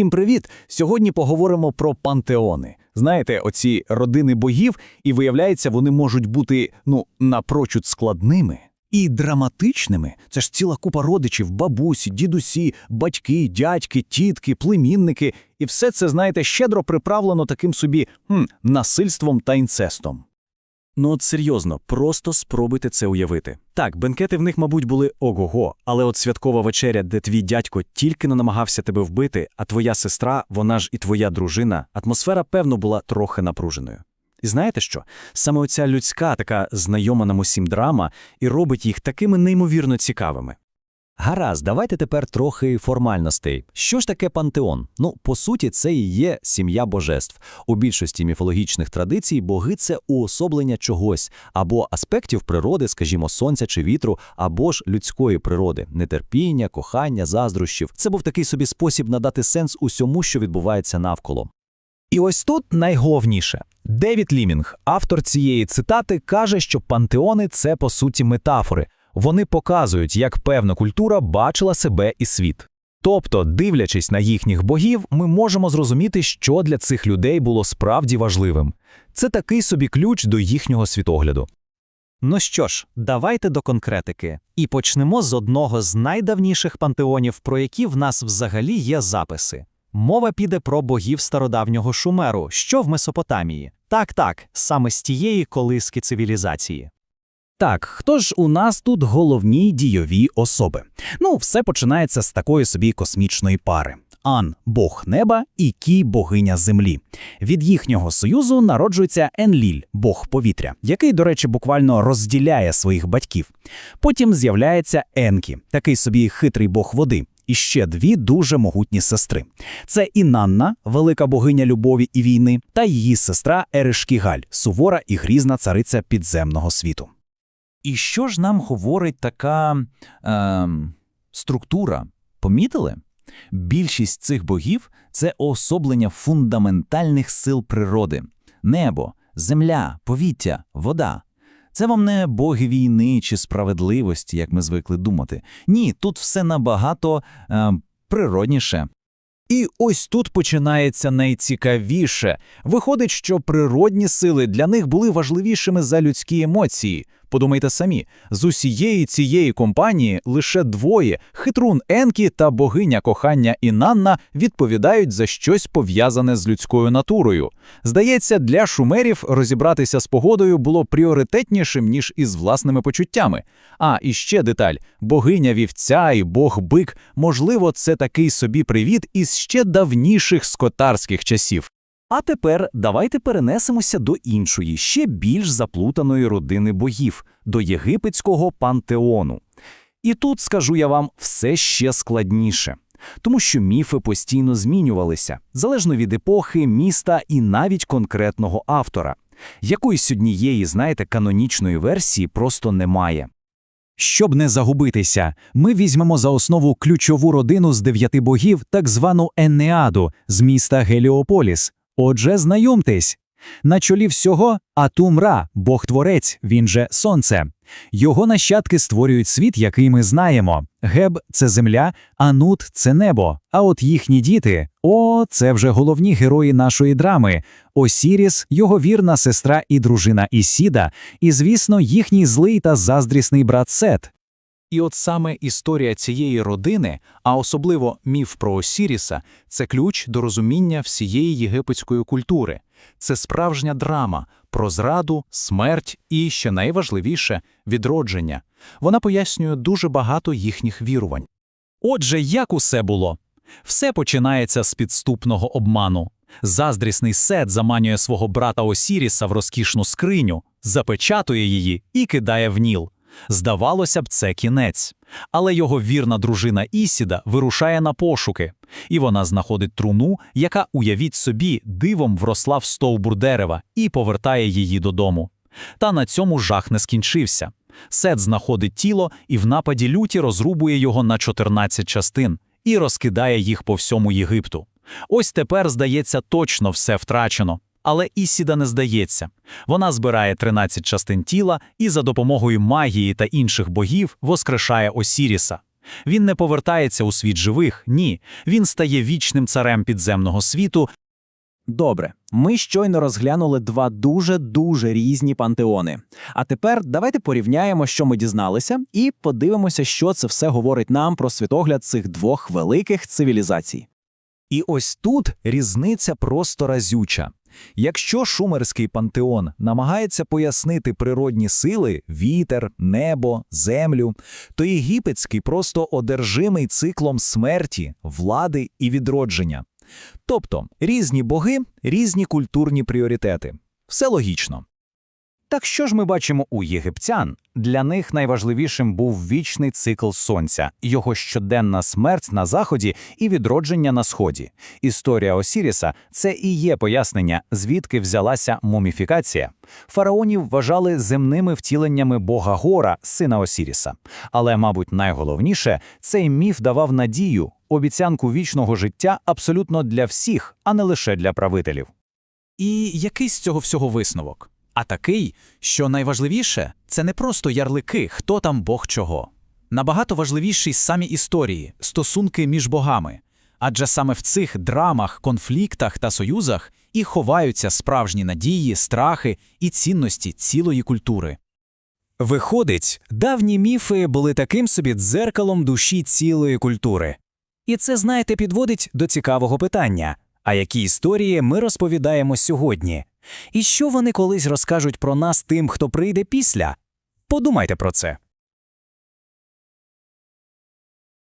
Всім привіт! Сьогодні поговоримо про пантеони. Знаєте, оці родини богів, і виявляється, вони можуть бути ну напрочуд складними і драматичними. Це ж ціла купа родичів, бабусі, дідусі, батьки, дядьки, тітки, племінники. І все це, знаєте, щедро приправлено таким собі хм, насильством та інцестом. Ну от серйозно, просто спробуйте це уявити. Так, бенкети в них, мабуть, були ого-го, але от святкова вечеря, де твій дядько тільки не намагався тебе вбити, а твоя сестра, вона ж і твоя дружина, атмосфера, певно, була трохи напруженою. І знаєте що? Саме оця людська, така знайома нам усім драма, і робить їх такими неймовірно цікавими. Гаразд, давайте тепер трохи формальностей. Що ж таке пантеон? Ну, по суті, це і є сім'я божеств. У більшості міфологічних традицій боги це уособлення чогось або аспектів природи, скажімо, сонця чи вітру, або ж людської природи, нетерпіння, кохання, заздрощів. Це був такий собі спосіб надати сенс усьому, що відбувається навколо. І ось тут найголовніше. Девід Лімінг, автор цієї цитати, каже, що пантеони це по суті метафори. Вони показують, як певна культура бачила себе і світ. Тобто, дивлячись на їхніх богів, ми можемо зрозуміти, що для цих людей було справді важливим. Це такий собі ключ до їхнього світогляду. Ну що ж, давайте до конкретики. І почнемо з одного з найдавніших пантеонів, про які в нас взагалі є записи. Мова піде про богів стародавнього Шумеру, що в Месопотамії. Так, так, саме з тієї колиски цивілізації. Так, хто ж у нас тут головні дійові особи? Ну, все починається з такої собі космічної пари. Ан бог неба і Кі богиня землі. Від їхнього союзу народжується Енліль, бог повітря, який, до речі, буквально розділяє своїх батьків. Потім з'являється Енкі, такий собі хитрий бог води. І ще дві дуже могутні сестри. Це Інанна, велика богиня любові і війни, та її сестра Ерешкігаль, сувора і грізна цариця підземного світу. І що ж нам говорить така е, структура? Помітили? Більшість цих богів це особлення фундаментальних сил природи: небо, земля, повітря, вода. Це вам не боги війни чи справедливості, як ми звикли думати. Ні, тут все набагато е, природніше. І ось тут починається найцікавіше. Виходить, що природні сили для них були важливішими за людські емоції. Подумайте самі, з усієї цієї компанії лише двоє хитрун Енкі та богиня кохання Інанна відповідають за щось пов'язане з людською натурою. Здається, для шумерів розібратися з погодою було пріоритетнішим, ніж із власними почуттями. А і ще деталь: богиня вівця і бог бик, можливо, це такий собі привіт із ще давніших скотарських часів. А тепер давайте перенесемося до іншої, ще більш заплутаної родини богів до єгипетського пантеону. І тут, скажу я вам, все ще складніше, тому що міфи постійно змінювалися, залежно від епохи, міста і навіть конкретного автора. Якоїсь однієї, знаєте, канонічної версії просто немає. Щоб не загубитися, ми візьмемо за основу ключову родину з дев'яти богів, так звану Енеаду з міста Геліополіс. Отже, знайомтесь. На чолі всього Атум-Ра, бог-творець, він же сонце. Його нащадки створюють світ, який ми знаємо. Геб це земля, Анут це небо. А от їхні діти о, це вже головні герої нашої драми. Осіріс, його вірна сестра і дружина Ісіда, і, звісно, їхній злий та заздрісний брат Сет. І от саме історія цієї родини, а особливо міф про Осіріса, це ключ до розуміння всієї єгипетської культури. Це справжня драма про зраду, смерть і, що найважливіше, відродження. Вона пояснює дуже багато їхніх вірувань. Отже, як усе було? Все починається з підступного обману. Заздрісний сет заманює свого брата Осіріса в розкішну скриню, запечатує її і кидає в ніл. Здавалося б, це кінець. Але його вірна дружина Ісіда вирушає на пошуки, і вона знаходить труну, яка, уявіть собі, дивом вросла в стовбур дерева і повертає її додому. Та на цьому жах не скінчився. Сет знаходить тіло і в нападі люті розрубує його на 14 частин і розкидає їх по всьому Єгипту. Ось тепер, здається, точно все втрачено. Але Ісіда не здається. Вона збирає 13 частин тіла і за допомогою магії та інших богів воскрешає Осіріса. Він не повертається у світ живих, ні. Він стає вічним царем підземного світу, Добре, ми щойно розглянули два дуже-дуже різні пантеони. А тепер давайте порівняємо, що ми дізналися, і подивимося, що це все говорить нам про світогляд цих двох великих цивілізацій. І ось тут різниця просто разюча. Якщо шумерський пантеон намагається пояснити природні сили вітер, небо, землю, то єгипетський просто одержимий циклом смерті, влади і відродження. Тобто різні боги, різні культурні пріоритети. Все логічно. Так що ж ми бачимо у єгиптян? Для них найважливішим був вічний цикл сонця, його щоденна смерть на заході і відродження на сході. Історія Осіріса це і є пояснення, звідки взялася муміфікація. Фараонів вважали земними втіленнями бога Гора, сина Осіріса. Але, мабуть, найголовніше, цей міф давав надію, обіцянку вічного життя абсолютно для всіх, а не лише для правителів. І який з цього всього висновок? А такий, що найважливіше, це не просто ярлики, хто там Бог чого. Набагато важливіші самі історії, стосунки між богами. Адже саме в цих драмах, конфліктах та союзах і ховаються справжні надії, страхи і цінності цілої культури. Виходить, давні міфи були таким собі дзеркалом душі цілої культури. І це, знаєте, підводить до цікавого питання: а які історії ми розповідаємо сьогодні? І що вони колись розкажуть про нас тим, хто прийде після? Подумайте про це.